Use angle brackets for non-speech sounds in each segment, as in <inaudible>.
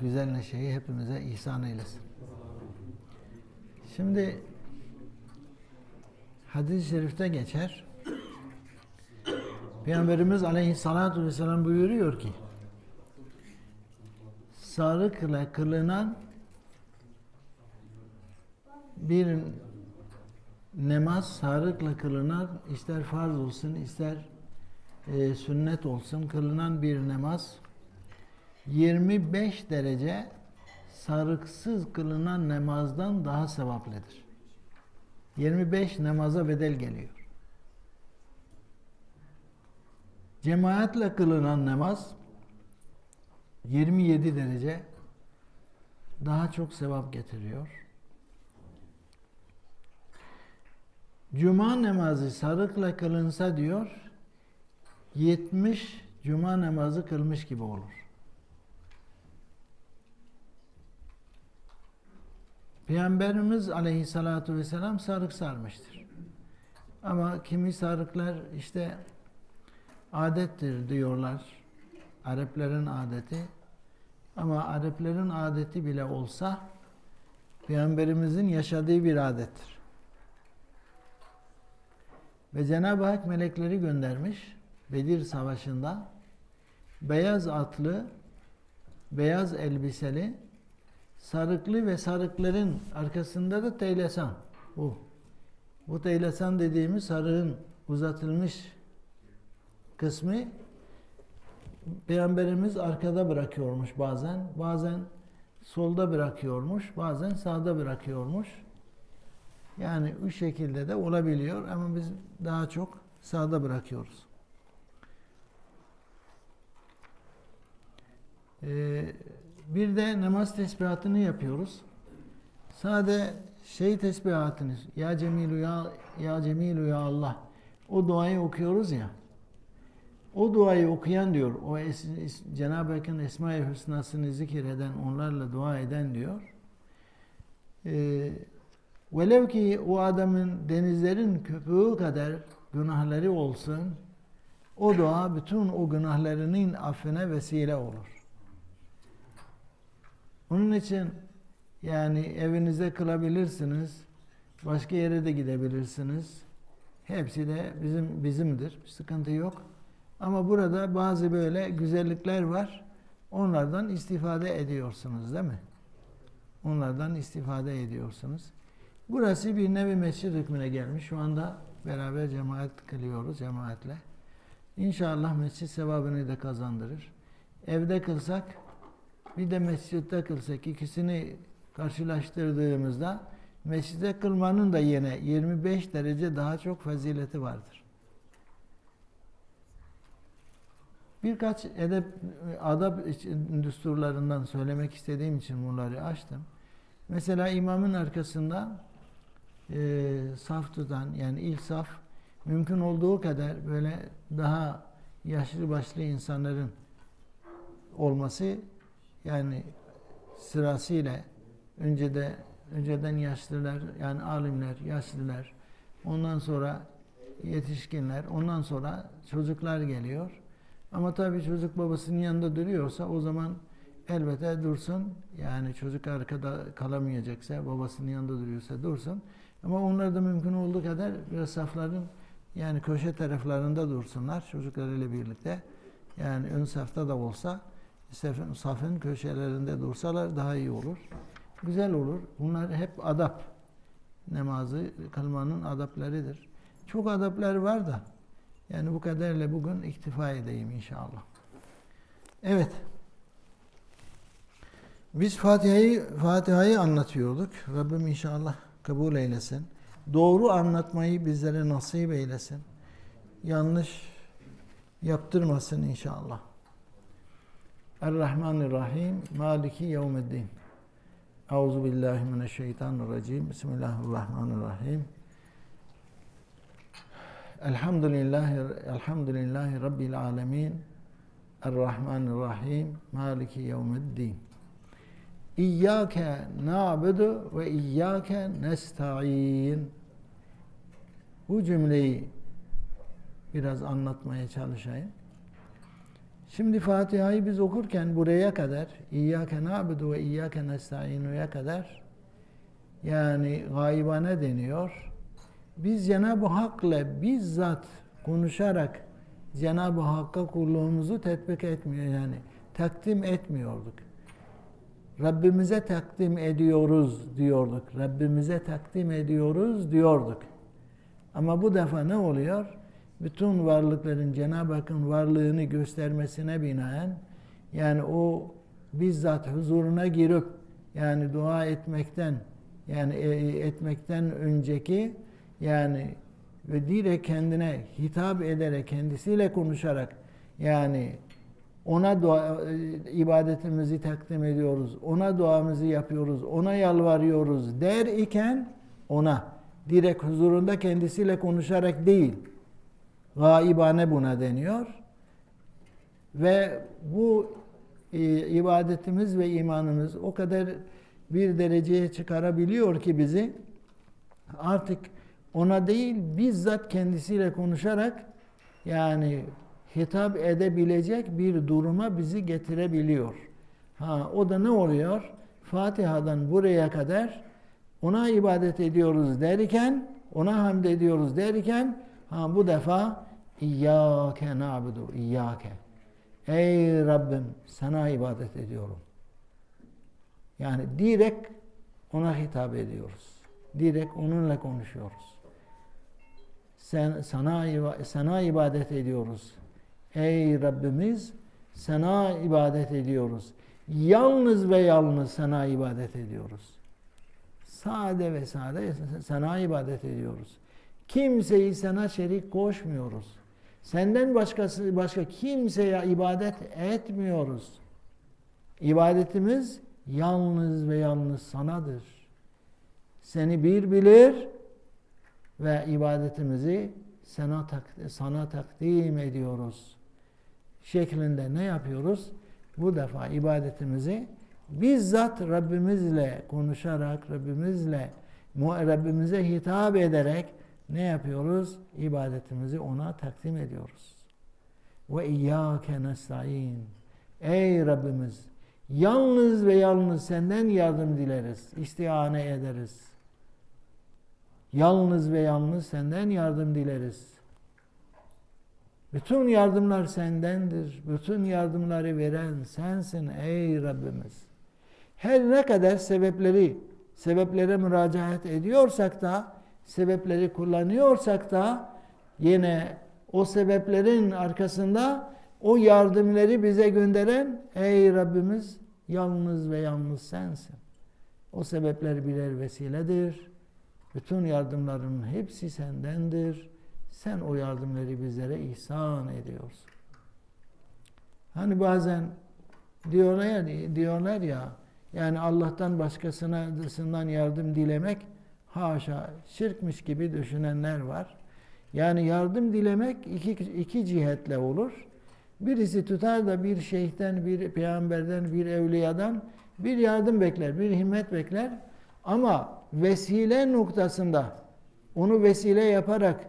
güzel neşeyi hepimize ihsan eylesin. Şimdi hadis-i şerifte geçer. Peygamberimiz aleyhissalatu vesselam buyuruyor ki sarıkla kılınan bir namaz sarıkla kılınan ister farz olsun ister e, sünnet olsun kılınan bir namaz 25 derece sarıksız kılınan namazdan daha sevaplıdır. 25 namaza bedel geliyor. Cemaatle kılınan namaz 27 derece daha çok sevap getiriyor. Cuma namazı sarıkla kılınsa diyor 70 cuma namazı kılmış gibi olur. Peygamberimiz aleyhissalatu vesselam sarık sarmıştır. Ama kimi sarıklar işte adettir diyorlar. Arapların adeti. Ama Arapların adeti bile olsa Peygamberimizin yaşadığı bir adettir. Ve Cenab-ı Hak melekleri göndermiş Bedir Savaşı'nda beyaz atlı, beyaz elbiseli, sarıklı ve sarıkların arkasında da teylesan. Bu. Bu teylesan dediğimiz sarığın uzatılmış kısmı Peygamberimiz arkada bırakıyormuş bazen. Bazen solda bırakıyormuş. Bazen sağda bırakıyormuş. Yani bu şekilde de olabiliyor ama biz daha çok sağda bırakıyoruz. Ee, bir de namaz tesbihatını yapıyoruz. Sade şey tesbihatını ya Cemilu ya ya Cemilu ya Allah o duayı okuyoruz ya. O duayı okuyan diyor, o es, es, Cenab-ı Hakk'ın Esma-i Hüsna'sını zikreden, onlarla dua eden diyor. Ee, velev ki o adamın denizlerin köpüğü kadar günahları olsun, o dua bütün o günahlarının affine vesile olur. Onun için yani evinizde kılabilirsiniz, başka yere de gidebilirsiniz. Hepsi de bizim bizimdir. Sıkıntı yok. Ama burada bazı böyle güzellikler var. Onlardan istifade ediyorsunuz değil mi? Onlardan istifade ediyorsunuz. Burası bir nevi mescid hükmüne gelmiş. Şu anda beraber cemaat kılıyoruz cemaatle. İnşallah mescid sevabını da kazandırır. Evde kılsak bir de mescitte kılsak ikisini karşılaştırdığımızda mescide kılmanın da yine 25 derece daha çok fazileti vardır. Birkaç edep, adab düsturlarından söylemek istediğim için bunları açtım. Mesela imamın arkasında e, saf tutan yani ilk saf mümkün olduğu kadar böyle daha yaşlı başlı insanların olması yani sırasıyla önce de önceden yaşlılar yani alimler, yaşlılar ondan sonra yetişkinler ondan sonra çocuklar geliyor. Ama tabii çocuk babasının yanında duruyorsa o zaman elbette dursun. Yani çocuk arkada kalamayacaksa, babasının yanında duruyorsa dursun. Ama onlar da mümkün olduğu kadar biraz safların yani köşe taraflarında dursunlar çocuklarıyla birlikte. Yani ön safta da olsa safın, safın köşelerinde dursalar daha iyi olur. Güzel olur. Bunlar hep adap. Namazı kılmanın adaplarıdır. Çok adaplar var da yani bu kadarıyla bugün iktifa edeyim inşallah. Evet. Biz Fatiha'yı Fatiha'yı anlatıyorduk. Rabbim inşallah kabul eylesin. Doğru anlatmayı bizlere nasip eylesin. Yanlış yaptırmasın inşallah. Errahmanirrahim. Maliki yevmeddin. Euzu billahi mineşşeytanirracim. Bismillahirrahmanirrahim. Elhamdülillahi elhamdülillahi rabbil alamin. Errahmanirrahim. Maliki yevmiddin. İyyâke na'budu ve iyyâke nesta'in. Bu cümleyi biraz anlatmaya çalışayım. Şimdi Fatiha'yı biz okurken buraya kadar İyyâke na'budu ve İyyâke nestaînu'ya kadar yani gaybane deniyor. Biz Cenab-ı Hak'la bizzat konuşarak Cenab-ı Hakk'a kulluğumuzu tetbik etmiyor yani takdim etmiyorduk. Rabbimize takdim ediyoruz diyorduk. Rabbimize takdim ediyoruz diyorduk. Ama bu defa ne oluyor? Bütün varlıkların Cenab-ı Hakk'ın varlığını göstermesine binaen yani o bizzat huzuruna girip yani dua etmekten yani e- etmekten önceki yani ve direkt kendine hitap ederek kendisiyle konuşarak yani ona dua, e, ibadetimizi takdim ediyoruz. Ona duamızı yapıyoruz. Ona yalvarıyoruz der iken ona direkt huzurunda kendisiyle konuşarak değil. Gaibane buna deniyor. Ve bu e, ibadetimiz ve imanımız o kadar bir dereceye çıkarabiliyor ki bizi artık ona değil bizzat kendisiyle konuşarak yani hitap edebilecek bir duruma bizi getirebiliyor. Ha o da ne oluyor? Fatiha'dan buraya kadar ona ibadet ediyoruz derken, ona hamd ediyoruz derken ha bu defa İyyâke na'budu, İyyâke. Ey Rabbim sana ibadet ediyorum. Yani direkt ona hitap ediyoruz. Direkt onunla konuşuyoruz. Sen sana sana ibadet ediyoruz. Ey Rabbimiz sana ibadet ediyoruz. Yalnız ve yalnız sana ibadet ediyoruz. Sade ve sade sana ibadet ediyoruz. Kimseyi sana şerik koşmuyoruz. Senden başkası başka kimseye ibadet etmiyoruz. İbadetimiz yalnız ve yalnız sanadır. Seni bir bilir ve ibadetimizi sana, tak, sana takdim ediyoruz. Şeklinde ne yapıyoruz? Bu defa ibadetimizi bizzat Rabbimizle konuşarak, Rabbimizle Rabbimize hitap ederek ne yapıyoruz? İbadetimizi ona takdim ediyoruz. Ve iyyâke nestaîn. Ey Rabbimiz yalnız ve yalnız senden yardım dileriz, istihane ederiz. Yalnız ve yalnız senden yardım dileriz. Bütün yardımlar sendendir. Bütün yardımları veren sensin ey Rabbimiz. Her ne kadar sebepleri, sebeplere müracaat ediyorsak da, sebepleri kullanıyorsak da yine o sebeplerin arkasında o yardımları bize gönderen ey Rabbimiz yalnız ve yalnız sensin. O sebepler birer vesiledir. Bütün yardımların hepsi sendendir. Sen o yardımları bizlere ihsan ediyorsun. Hani bazen diyorlar ya, diyorlar ya yani Allah'tan başkasına yardım dilemek haşa şirkmiş gibi düşünenler var. Yani yardım dilemek iki, iki cihetle olur. Birisi tutar da bir şeyhten, bir peygamberden, bir evliyadan bir yardım bekler, bir himmet bekler. Ama vesile noktasında onu vesile yaparak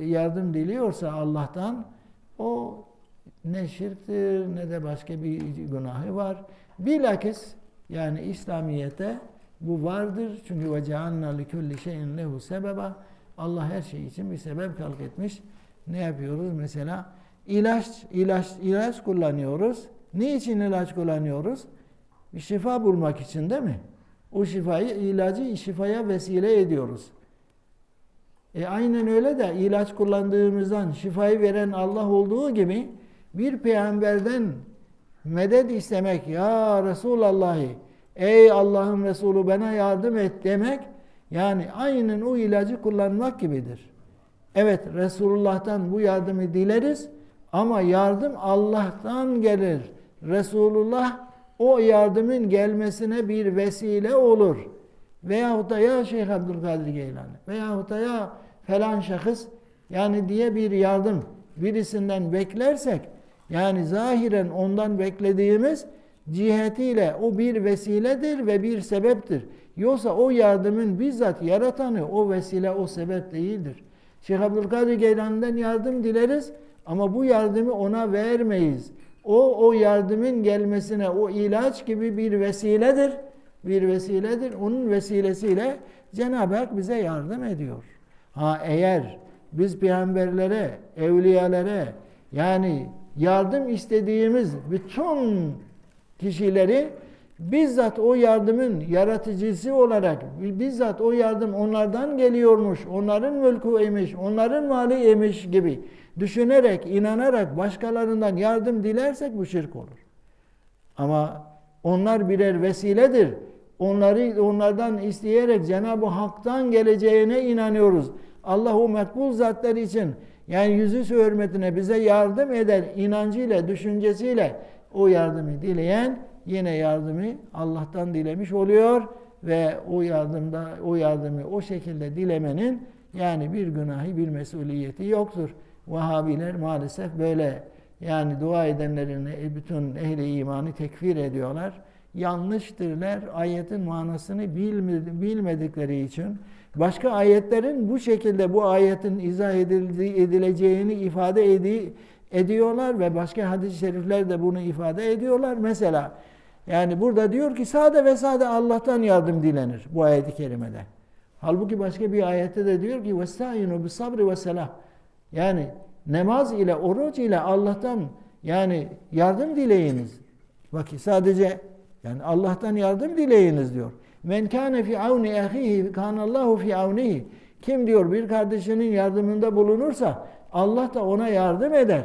yardım diliyorsa Allah'tan o ne şirktir ne de başka bir günahı var. Bilakis yani İslamiyete bu vardır. Çünkü ve cealna li kulli şeyin lehu sebeba. Allah her şey için bir sebep kalk etmiş. Ne yapıyoruz mesela? İlaç, ilaç, ilaç kullanıyoruz. Ne için ilaç kullanıyoruz? Bir şifa bulmak için değil mi? O şifayı, ilacı şifaya vesile ediyoruz. E aynen öyle de ilaç kullandığımızdan şifayı veren Allah olduğu gibi bir peygamberden medet istemek ya Resulallah'ı ey Allah'ın Resulü bana yardım et demek yani aynen o ilacı kullanmak gibidir. Evet Resulullah'tan bu yardımı dileriz ama yardım Allah'tan gelir. Resulullah o yardımın gelmesine bir vesile olur. Veyahut da ya Şeyh Abdülkadir Geylani veyahut da ya falan şahıs yani diye bir yardım birisinden beklersek yani zahiren ondan beklediğimiz cihetiyle o bir vesiledir ve bir sebeptir. Yoksa o yardımın bizzat yaratanı o vesile o sebep değildir. Şeyh Abdülkadir Geylani'den yardım dileriz Ama bu yardımı ona vermeyiz. O o yardımın gelmesine o ilaç gibi bir vesiledir. Bir vesiledir. Onun vesilesiyle Cenab-ı Hak bize yardım ediyor. Ha eğer biz peygamberlere, evliyalara yani yardım istediğimiz bütün kişileri bizzat o yardımın yaratıcısı olarak bizzat o yardım onlardan geliyormuş, onların mülkü imiş, onların mali imiş gibi düşünerek, inanarak başkalarından yardım dilersek bu şirk olur. Ama onlar birer vesiledir. Onları onlardan isteyerek Cenab-ı Hak'tan geleceğine inanıyoruz. Allah o mekbul zatlar için yani yüzü hürmetine bize yardım eder inancıyla, düşüncesiyle o yardımı dileyen yine yardımı Allah'tan dilemiş oluyor ve o yardımda o yardımı o şekilde dilemenin yani bir günahı bir mesuliyeti yoktur. Vahhabiler maalesef böyle yani dua edenlerin e, bütün ehli imanı tekfir ediyorlar. Yanlıştırlar. Ayetin manasını bilmedikleri için başka ayetlerin bu şekilde bu ayetin izah edileceğini ifade edi ediyorlar ve başka hadis-i şerifler de bunu ifade ediyorlar. Mesela yani burada diyor ki sade ve sade Allah'tan yardım dilenir bu ayet-i kerimede. Halbuki başka bir ayette de diyor ki vestaînû bis sabri ve selah. Yani namaz ile oruç ile Allah'tan yani yardım dileyiniz. Bak sadece yani Allah'tan yardım dileyiniz diyor. Men kâne fi avni ahihi kânallahu fi avnihi. Kim diyor bir kardeşinin yardımında bulunursa Allah da ona yardım eder.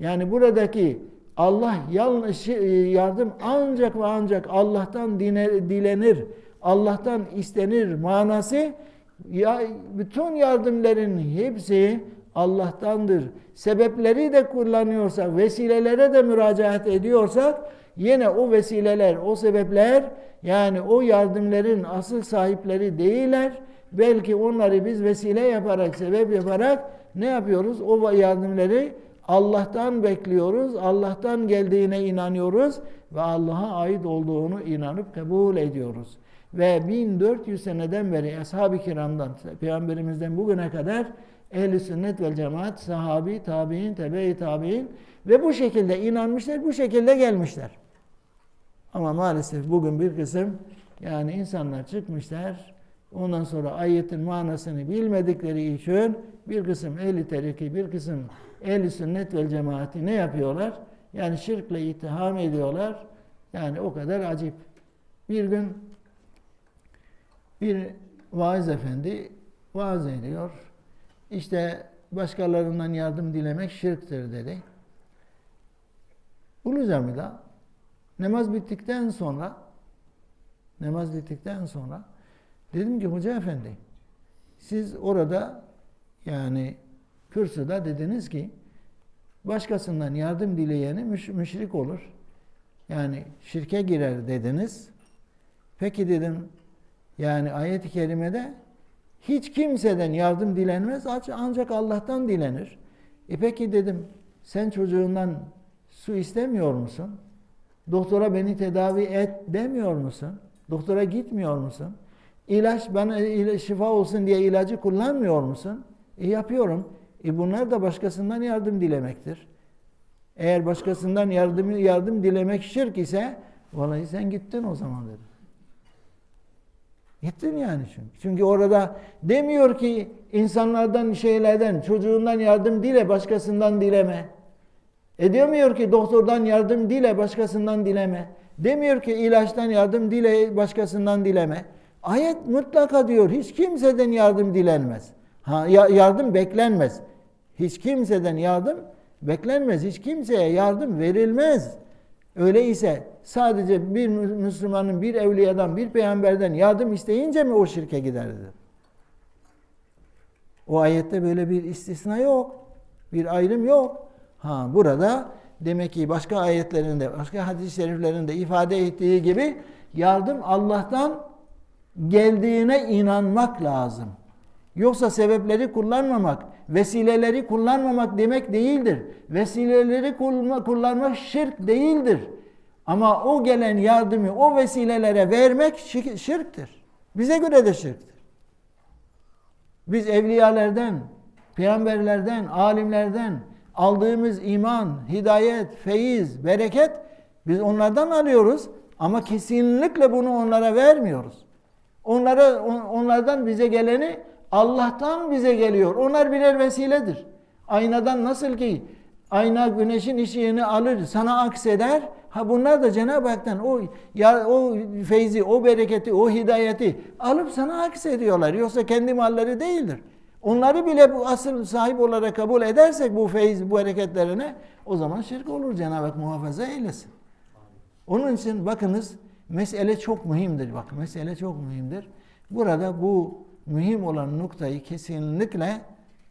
Yani buradaki Allah yanlış yardım ancak ve ancak Allah'tan dilenir. Allah'tan istenir manası ya bütün yardımların hepsi Allah'tandır. Sebepleri de kullanıyorsak, vesilelere de müracaat ediyorsak yine o vesileler, o sebepler yani o yardımların asıl sahipleri değiller. Belki onları biz vesile yaparak, sebep yaparak ne yapıyoruz? O yardımları Allah'tan bekliyoruz. Allah'tan geldiğine inanıyoruz ve Allah'a ait olduğunu inanıp kabul ediyoruz. Ve 1400 seneden beri ashab-ı kiramdan, peygamberimizden bugüne kadar ehli sünnet vel cemaat, sahabi, tabi'in, tebe-i tabi'in ve bu şekilde inanmışlar, bu şekilde gelmişler. Ama maalesef bugün bir kısım yani insanlar çıkmışlar, ondan sonra ayetin manasını bilmedikleri için bir kısım ehli teriki, bir kısım ehli sünnet vel cemaati ne yapıyorlar? Yani şirkle itham ediyorlar. Yani o kadar acip. Bir gün bir vaiz efendi vaaz ediyor. İşte başkalarından yardım dilemek şirktir dedi. Ulu Cami'de namaz bittikten sonra namaz bittikten sonra dedim ki hoca efendi siz orada yani kürsüde dediniz ki başkasından yardım dileyeni müş müşrik olur. Yani şirke girer dediniz. Peki dedim yani ayet-i kerimede hiç kimseden yardım dilenmez ancak Allah'tan dilenir. E peki dedim sen çocuğundan su istemiyor musun? Doktora beni tedavi et demiyor musun? Doktora gitmiyor musun? İlaç bana şifa olsun diye ilacı kullanmıyor musun? E yapıyorum. E bunlar da başkasından yardım dilemektir. Eğer başkasından yardım yardım dilemek şirk ise vallahi sen gittin o zaman dedim. Gittin yani çünkü. Çünkü orada demiyor ki insanlardan şeylerden, çocuğundan yardım dile, başkasından dileme. E demiyor ki doktordan yardım dile, başkasından dileme. Demiyor ki ilaçtan yardım dile, başkasından dileme. Ayet mutlaka diyor hiç kimseden yardım dilenmez. Ha, yardım beklenmez. Hiç kimseden yardım beklenmez. Hiç kimseye yardım verilmez. Öyleyse sadece bir Müslümanın bir evliyadan, bir peygamberden yardım isteyince mi o şirke giderdi? O ayette böyle bir istisna yok. Bir ayrım yok. Ha burada demek ki başka ayetlerinde, başka hadis-i şeriflerinde ifade ettiği gibi yardım Allah'tan geldiğine inanmak lazım. Yoksa sebepleri kullanmamak, vesileleri kullanmamak demek değildir. Vesileleri kullanmak şirk değildir. Ama o gelen yardımı o vesilelere vermek şirktir. Bize göre de şirktir. Biz evliyalardan, peygamberlerden, alimlerden, aldığımız iman, hidayet, feyiz, bereket biz onlardan alıyoruz ama kesinlikle bunu onlara vermiyoruz. Onlara on- onlardan bize geleni Allah'tan bize geliyor. Onlar birer vesiledir. Aynadan nasıl ki ayna güneşin ışığını alır, sana akseder. Ha bunlar da Cenab-ı Hak'tan o ya o feyzi, o bereketi, o hidayeti alıp sana aksediyorlar. Yoksa kendi malları değildir. Onları bile bu asıl sahip olarak kabul edersek bu feyiz, bu hareketlerine o zaman şirk olur. Cenab-ı Hak muhafaza eylesin. Onun için bakınız mesele çok mühimdir. Bak mesele çok mühimdir. Burada bu mühim olan noktayı kesinlikle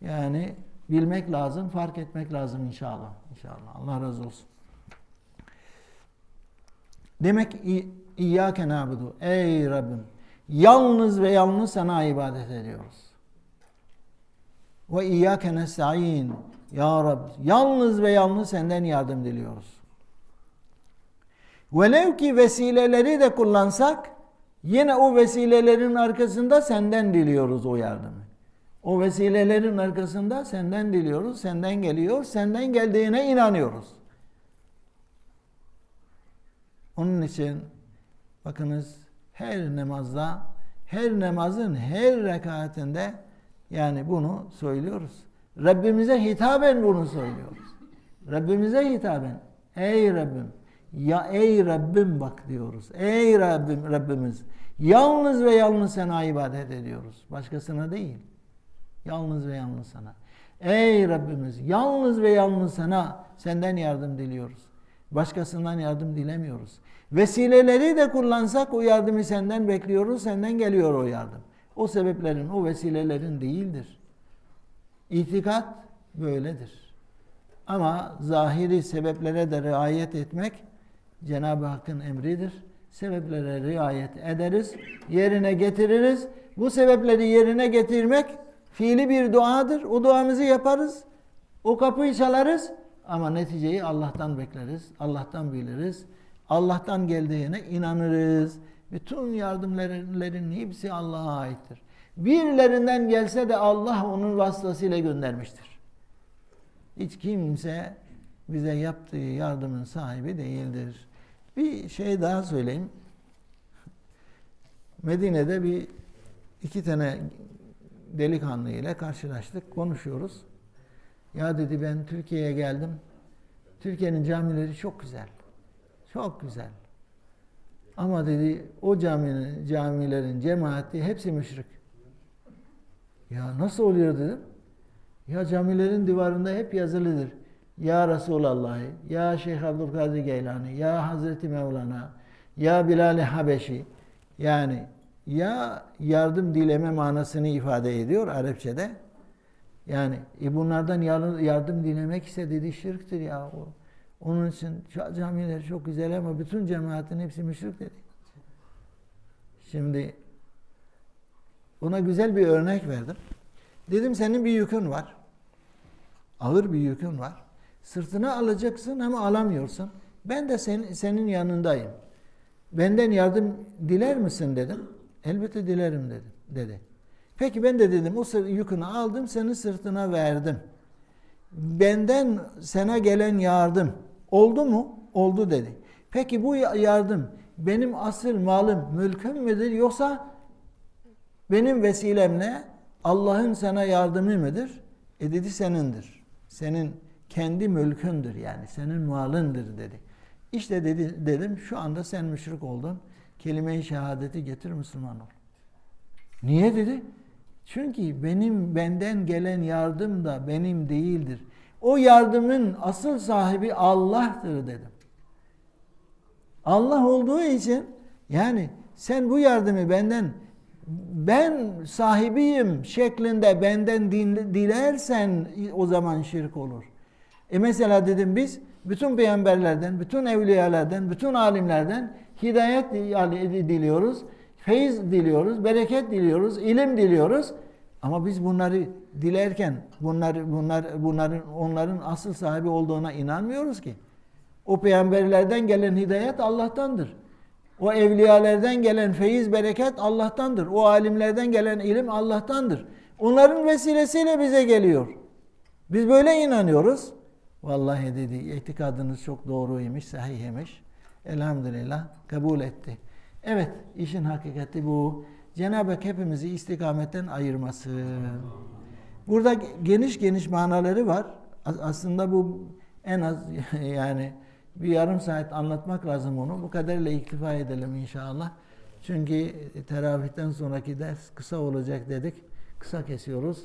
yani bilmek lazım, fark etmek lazım inşallah. İnşallah. Allah razı olsun. Demek İyyâke nâbudu. Ey Rabbim yalnız ve yalnız sana ibadet ediyoruz. Ve İyyâke nesta'in. Ya Rab yalnız ve yalnız senden yardım diliyoruz. Velev ki vesileleri de kullansak yine o vesilelerin arkasında senden diliyoruz o yardımı. O vesilelerin arkasında senden diliyoruz, senden geliyor, senden geldiğine inanıyoruz. Onun için bakınız her namazda, her namazın her rekatinde yani bunu söylüyoruz. Rabbimize hitaben bunu söylüyoruz. Rabbimize hitaben ey Rabbim ya ey Rabbim bak diyoruz. Ey Rabbim Rabbimiz yalnız ve yalnız sana ibadet ediyoruz. Başkasına değil. Yalnız ve yalnız sana. Ey Rabbimiz yalnız ve yalnız sana senden yardım diliyoruz. Başkasından yardım dilemiyoruz. Vesileleri de kullansak o yardımı senden bekliyoruz. Senden geliyor o yardım. O sebeplerin, o vesilelerin değildir. İtikat böyledir. Ama zahiri sebeplere de riayet etmek Cenab-ı Hakk'ın emridir. Sebeplere riayet ederiz, yerine getiririz. Bu sebepleri yerine getirmek fiili bir duadır. O duamızı yaparız. O kapıyı çalarız ama neticeyi Allah'tan bekleriz. Allah'tan biliriz. Allah'tan geldiğine inanırız. Bütün yardımların hepsi Allah'a aittir. Birilerinden gelse de Allah onun vasıtasıyla göndermiştir. Hiç kimse bize yaptığı yardımın sahibi değildir. Bir şey daha söyleyeyim. Medine'de bir iki tane delikanlı ile karşılaştık. Konuşuyoruz. Ya dedi ben Türkiye'ye geldim. Türkiye'nin camileri çok güzel. Çok güzel. Ama dedi o caminin, camilerin cemaati hepsi müşrik. Ya nasıl oluyor dedim. Ya camilerin duvarında hep yazılıdır. Ya Resulallah, ya Şeyh Abdülkadir Geylani, ya Hazreti Mevlana, ya Bilal-i Habeşi. Yani ya yardım dileme manasını ifade ediyor Arapçada. Yani e bunlardan yardım dilemek ise dedi şirktir ya. O. Onun için camiler çok güzel ama bütün cemaatin hepsi müşrik dedi. Şimdi ona güzel bir örnek verdim. Dedim senin bir yükün var. Ağır bir yükün var. Sırtına alacaksın ama alamıyorsun. Ben de senin, senin yanındayım. Benden yardım diler misin dedim. Elbette dilerim dedi. dedi. Peki ben de dedim o yükünü aldım senin sırtına verdim. Benden sana gelen yardım oldu mu? Oldu dedi. Peki bu yardım benim asıl malım, mülküm müdür yoksa benim vesilemle Allah'ın sana yardımı mıdır? E dedi senindir. Senin kendi mülkündür yani. Senin malındır dedi. İşte dedi, dedim şu anda sen müşrik oldun. Kelime-i şehadeti getir Müslüman ol. Niye dedi? Çünkü benim benden gelen yardım da benim değildir. O yardımın asıl sahibi Allah'tır dedim. Allah olduğu için yani sen bu yardımı benden ben sahibiyim şeklinde benden dilersen o zaman şirk olur. E mesela dedim biz bütün peygamberlerden, bütün evliyalardan, bütün alimlerden hidayet diliyoruz, feyiz diliyoruz, bereket diliyoruz, ilim diliyoruz. Ama biz bunları dilerken bunlar bunlar bunların onların asıl sahibi olduğuna inanmıyoruz ki. O peygamberlerden gelen hidayet Allah'tandır. O evliyalardan gelen feyiz, bereket Allah'tandır. O alimlerden gelen ilim Allah'tandır. Onların vesilesiyle bize geliyor. Biz böyle inanıyoruz. Vallahi dedi itikadınız çok doğruymuş, sahihmiş. Elhamdülillah kabul etti. Evet işin hakikati bu. Cenab-ı Hak hepimizi istikametten ayırmasın. Burada geniş geniş manaları var. As- Aslında bu en az <laughs> yani bir yarım saat anlatmak lazım onu. Bu kadarıyla iktifa edelim inşallah. Çünkü teravihten sonraki ders kısa olacak dedik. Kısa kesiyoruz.